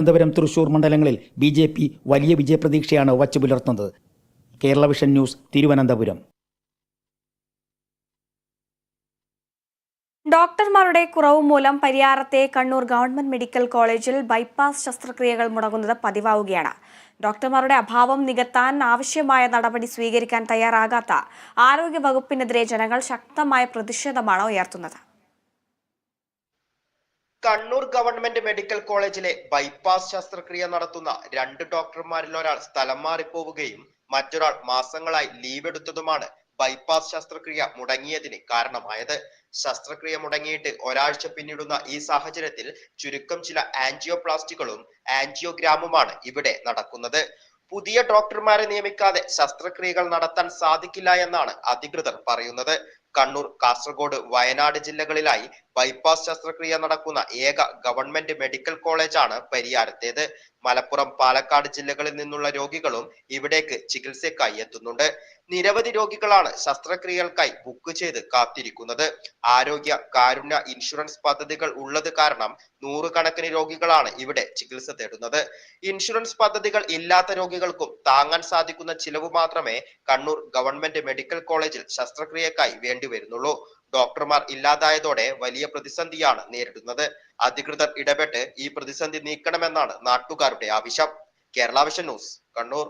തിരുവനന്തപുരം തൃശൂർ മണ്ഡലങ്ങളിൽ B J P വലിയ വിജയപ്രതീക്ഷയാണ് വച്ചു പുലർത്തുന്നത് കേരള വിഷൻ ന്യൂസ് തിരുവനന്തപുരം. ഡോക്ടർമാരുടെ കുറവ് മൂലം പരിയാരത്തെ കണ്ണൂർ ഗവൺമെന്റ് മെഡിക്കൽ കോളേജിൽ ബൈപ്പാസ് ശസ്ത്രക്രിയകൾ മുടങ്ങുന്നത് പതിവാവുകയാണ്. ഡോക്ടർമാരുടെ അഭാവം നികത്താൻ ആവശ്യമായ നടപടി സ്വീകരിക്കാൻ തയ്യാറാകാത്ത ആരോഗ്യ വകുപ്പിനെതിരെ ജനങ്ങൾ ശക്തമായ പ്രതിഷേധമാണ് ഉയർത്തുന്നത്. കണ്ണൂർ ഗവൺമെന്റ് മെഡിക്കൽ കോളേജിലെ ബൈപ്പാസ് ശസ്ത്രക്രിയ നടത്തുന്ന രണ്ട് ഡോക്ടർമാരിൽ ഒരാൾ സ്ഥലം മാറിപ്പോവുകയും മറ്റൊരാൾ മാസങ്ങളായി ലീവ് എടുത്തതുമാണ് ബൈപ്പാസ് ശസ്ത്രക്രിയ മുടങ്ങിയതിന് കാരണമായത്. ശസ്ത്രക്രിയ മുടങ്ങിയിട്ട് ഒരാഴ്ച പിന്നിടുന്ന ഈ സാഹചര്യത്തിൽ ചുരുക്കം ചില ആൻജിയോപ്ലാസ്റ്റികളും ആൻജിയോഗ്രാമുമാണ് ഇവിടെ നടക്കുന്നത്. പുതിയ ഡോക്ടർമാരെ നിയമിക്കാതെ ശസ്ത്രക്രിയകൾ നടത്താൻ സാധിക്കില്ല എന്നാണ് അധികൃതർ പറയുന്നത്. കണ്ണൂർ കാസർഗോഡ് വയനാട് ജില്ലകളിലായി ബൈപ്പാസ് ശസ്ത്രക്രിയ നടക്കുന്ന ഏക ഗവൺമെന്റ് മെഡിക്കൽ കോളേജാണ് പരിയാരത്തേത്. മലപ്പുറം പാലക്കാട് ജില്ലകളിൽ നിന്നുള്ള രോഗികളും ഇവിടേക്ക് ചികിത്സയ്ക്കായി എത്തുന്നുണ്ട്. നിരവധി രോഗികളാണ് ശസ്ത്രക്രിയകൾക്കായി ബുക്ക് ചെയ്ത് കാത്തിരിക്കുന്നത്. ആരോഗ്യ കാരുണ്യ ഇൻഷുറൻസ് പദ്ധതികൾ ഉള്ളത് കാരണം നൂറുകണക്കിന് രോഗികളാണ് ഇവിടെ ചികിത്സ തേടുന്നത്. ഇൻഷുറൻസ് പദ്ധതികൾ ഇല്ലാത്ത രോഗികൾക്കും താങ്ങാൻ സാധിക്കുന്ന ചിലവ് മാത്രമേ കണ്ണൂർ ഗവൺമെന്റ് മെഡിക്കൽ കോളേജിൽ ശസ്ത്രക്രിയക്കായി വേണ്ടിവരുന്നുള്ളൂ ഡോക്ടർമാർ ഇല്ലാതായതോടെ വലിയ പ്രതിസന്ധിയാണ് നേരിടുന്നത്. അധികൃതർ ഇടപെട്ട് ഈ പ്രതിസന്ധി നീക്കണമെന്നാണ് നാട്ടുകാരുടെ ആവശ്യം. Kerala vision news Kannur.